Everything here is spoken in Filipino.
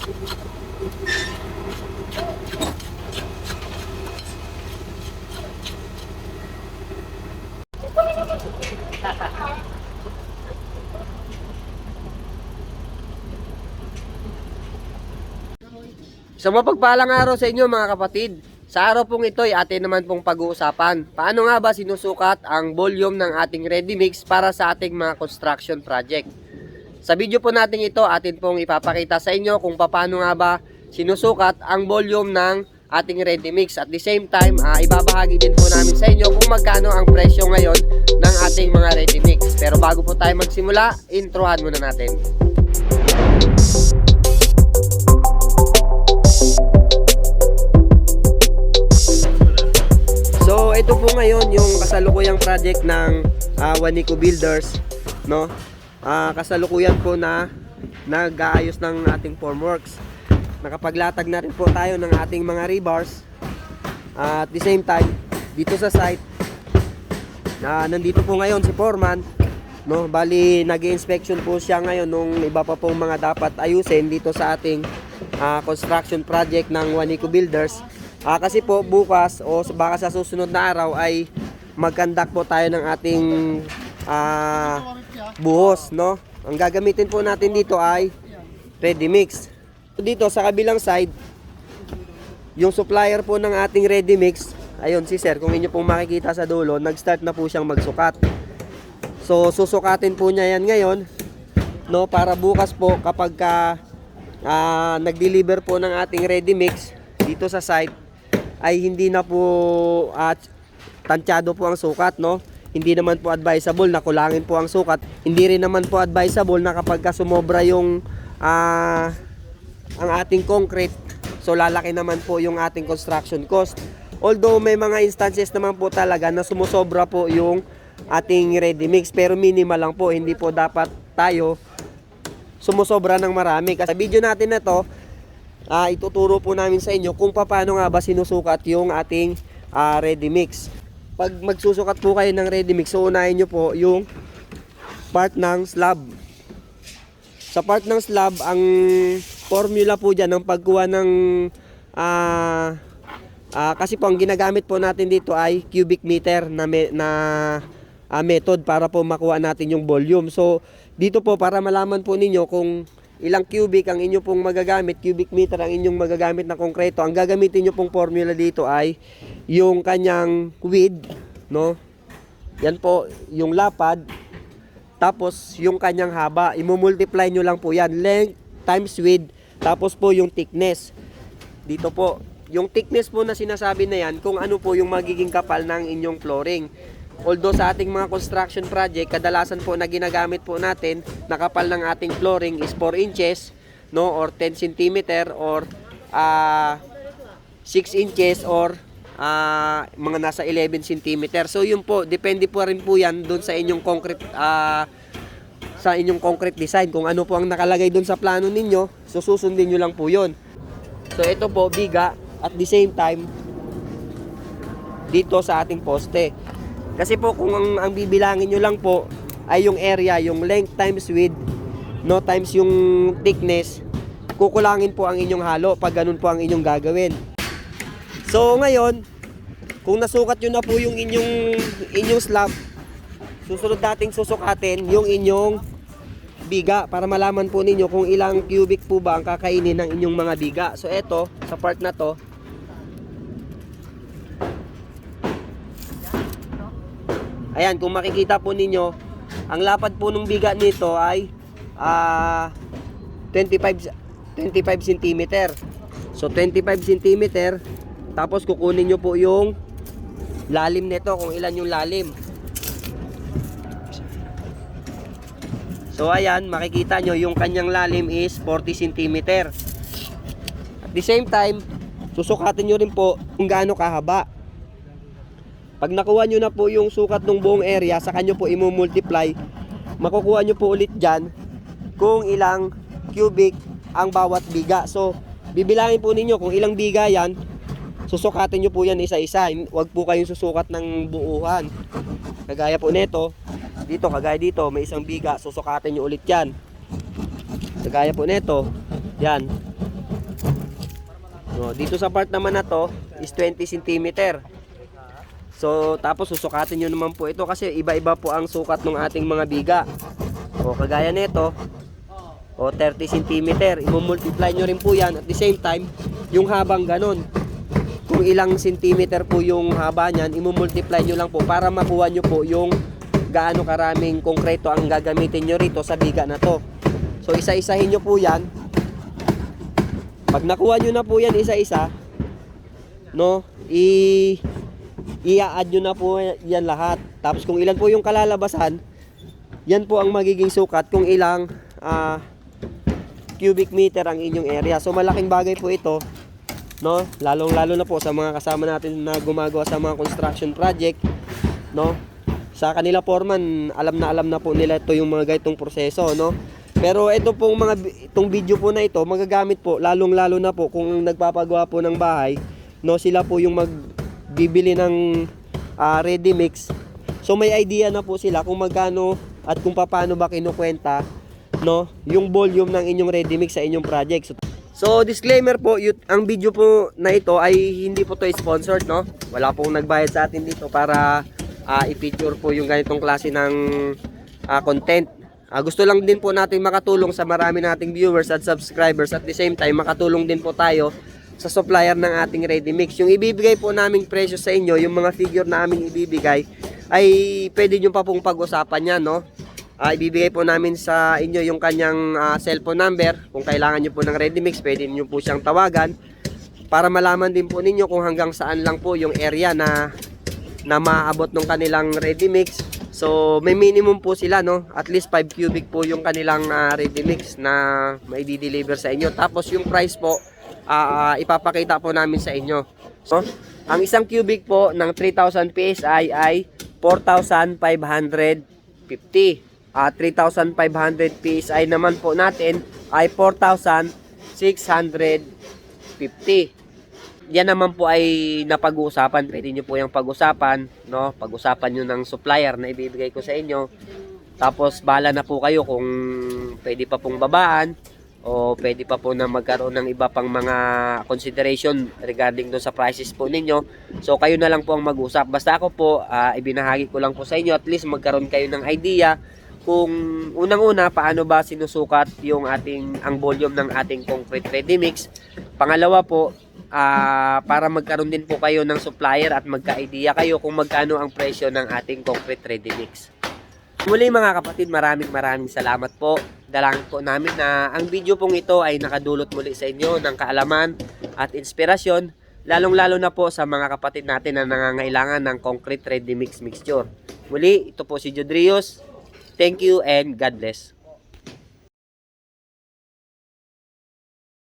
Sa mapagpalang araw sa inyo mga kapatid. Sa araw pong ito ay atin naman pong pag-uusapan. Paano nga ba sinusukat ang volume ng ating ready mix para sa ating mga construction project? Sa video po natin ito, atin pong ipapakita sa inyo kung paano nga ba sinusukat ang volume ng ating ready mix. At the same time, ah, ibabahagi din po namin sa inyo kung magkano ang presyo ngayon ng ating mga ready mix. Pero bago po tayo magsimula, introhan muna natin. So ito po ngayon yung kasalukuyang project ng ah, Wanico Builders, no? Ah, kasalukuyan po na nag-aayos ng ating formworks. Nakapaglatag na rin po tayo ng ating mga rebars. Ah, at the same time, dito sa site, na nandito po ngayon si Foreman, no? Bali nag-inspection po siya ngayon nung iba pa pong mga dapat ayusin dito sa ating ah, construction project ng Wanico Builders. Ah, kasi po bukas o baka sa susunod na araw ay mag-conduct po tayo ng ating ah, buhos, no? Ang gagamitin po natin dito ay ready mix. Dito sa kabilang side, yung supplier po ng ating ready mix, ayun si sir, kung inyo pong makikita sa dulo, nag-start na po siyang magsukat. So susukatin po niya yan ngayon, no, para bukas po kapag ka ah, nag-deliver po ng ating ready mix dito sa site ay hindi na po at tansyado po ang sukat, no? Hindi naman po advisable na kulangin po ang sukat. Hindi rin naman po advisable na kapag ka sumobra yung ah, ang ating concrete, so lalaki naman po yung ating construction cost. Although may mga instances naman po talaga na sumusobra po yung ating ready mix pero minimal lang po, hindi po dapat tayo sumusobra ng marami. Kasi sa video natin na to, ah, ituturo po namin sa inyo kung paano nga ba sinusukat yung ating ah, ready mix. Pag magsusukat po kayo ng ready mix, so unahin nyo po yung part ng slab. Sa part ng slab, ang formula po dyan ng pagkuha ng ah, ah, kasi po ang ginagamit po natin dito ay cubic meter na, me- na ah, method para po makuha natin yung volume. So, dito po para malaman po ninyo kung ilang cubic ang inyo pong magagamit, cubic meter ang inyong magagamit na konkreto. Ang gagamitin nyo pong formula dito ay yung kanyang width, no? Yan po, yung lapad, tapos yung kanyang haba, imumultiply nyo lang po yan. Length times width, tapos po yung thickness. Dito po, yung thickness po na sinasabi na yan, kung ano po yung magiging kapal ng inyong flooring. Although sa ating mga construction project, kadalasan po na ginagamit po natin, na kapal ng ating flooring is 4 inches, no, or 10 cm, or ah 6 inches, or ah, mga nasa 11 cm. So yun po, depende po rin po yan doon sa inyong concrete ah, sa inyong concrete design. Kung ano po ang nakalagay doon sa plano ninyo, susundin nyo lang po yun. So ito po, biga, at the same time, dito sa ating poste. Kasi po kung ang, ang bibilangin nyo lang po ay yung area, yung length times width, no times yung thickness, kukulangin po ang inyong halo pag ganun po ang inyong gagawin. So ngayon, kung nasukat nyo na po yung inyong inyong slab, susunod nating susukatin yung inyong biga para malaman po ninyo kung ilang cubic po ba ang kakainin ng inyong mga biga. So eto, sa part na to, Ayan, kung makikita po ninyo, ang lapad po ng biga nito ay ah 25 25 cm. So 25 cm tapos kukunin nyo po yung lalim nito kung ilan yung lalim. So ayan, makikita nyo yung kanyang lalim is 40 cm. At the same time, susukatin nyo rin po kung gaano kahaba. Pag nakuha nyo na po yung sukat ng buong area, sa kanyo po imumultiply, makukuha nyo po ulit dyan kung ilang cubic ang bawat biga. So, bibilangin po ninyo kung ilang biga yan, susukatin nyo po yan isa-isa. Huwag po kayong susukat ng buuhan. Kagaya po nito, dito, kagaya dito, may isang biga, susukatin nyo ulit yan. Kagaya po nito, yan, No, dito sa part naman na to is 20 cm. So, tapos susukatin nyo naman po ito kasi iba-iba po ang sukat ng ating mga biga. O, kagaya nito, o 30 cm. I-multiply nyo rin po yan at the same time, yung habang ganon. Kung ilang centimeter po yung haba niyan, i-multiply nyo lang po para makuha nyo po yung gaano karaming konkreto ang gagamitin nyo rito sa biga na to. So, isa-isahin nyo po yan. Pag nakuha nyo na po yan isa-isa, no, i i-add nyo na po yan lahat. Tapos kung ilan po yung kalalabasan, yan po ang magiging sukat kung ilang ah, cubic meter ang inyong area. So malaking bagay po ito, no? Lalong-lalo na po sa mga kasama natin na gumagawa sa mga construction project, no? Sa kanila foreman, alam na alam na po nila ito yung mga ganitong proseso, no? Pero ito pong mga itong video po na ito, magagamit po lalong-lalo na po kung nagpapagawa po ng bahay, no? Sila po yung magbibili ng ah, ready mix. So may idea na po sila kung magkano at kung paano ba kinukwenta no yung volume ng inyong ready mix sa inyong project. So, so disclaimer po, yun, ang video po na ito ay hindi po to sponsored no. Wala pong nagbayad sa atin dito para ah, i-feature po yung ganitong klase ng ah, content. Ah, gusto lang din po natin makatulong sa marami nating viewers at subscribers at the same time makatulong din po tayo sa supplier ng ating ready mix. Yung ibibigay po naming presyo sa inyo, yung mga figure na aming ibibigay ay pwede nyo pa pong pag-usapan yan, no? Ah, ibibigay po namin sa inyo yung kanyang ah, cellphone number. Kung kailangan nyo po ng ready mix, pwede nyo po siyang tawagan para malaman din po ninyo kung hanggang saan lang po yung area na na maaabot ng kanilang ready mix. So, may minimum po sila, no? At least 5 cubic po yung kanilang ah, ready mix na may deliver sa inyo. Tapos yung price po, ah, ipapakita po namin sa inyo. So, ang isang cubic po ng 3,000 PSI ay 4,550. At 3,500 PSI naman po natin ay 4,650. Yan naman po ay napag-uusapan. Pwede nyo po yung pag-usapan. No? Pag-usapan nyo ng supplier na ibibigay ko sa inyo. Tapos bala na po kayo kung pwede pa pong babaan o pwede pa po na magkaroon ng iba pang mga consideration regarding doon sa prices po ninyo. So kayo na lang po ang mag-usap. Basta ako po, ah, ibinahagi ko lang po sa inyo at least magkaroon kayo ng idea kung unang-una paano ba sinusukat yung ating ang volume ng ating concrete ready mix. Pangalawa po, ah, para magkaroon din po kayo ng supplier at magka-idea kayo kung magkano ang presyo ng ating concrete ready mix. Muli mga kapatid, maraming maraming salamat po. Dalangin po namin na ang video pong ito ay nakadulot muli sa inyo ng kaalaman at inspirasyon, lalong-lalo na po sa mga kapatid natin na nangangailangan ng concrete ready mix mixture. Muli, ito po si Jodrios. Thank you and God bless.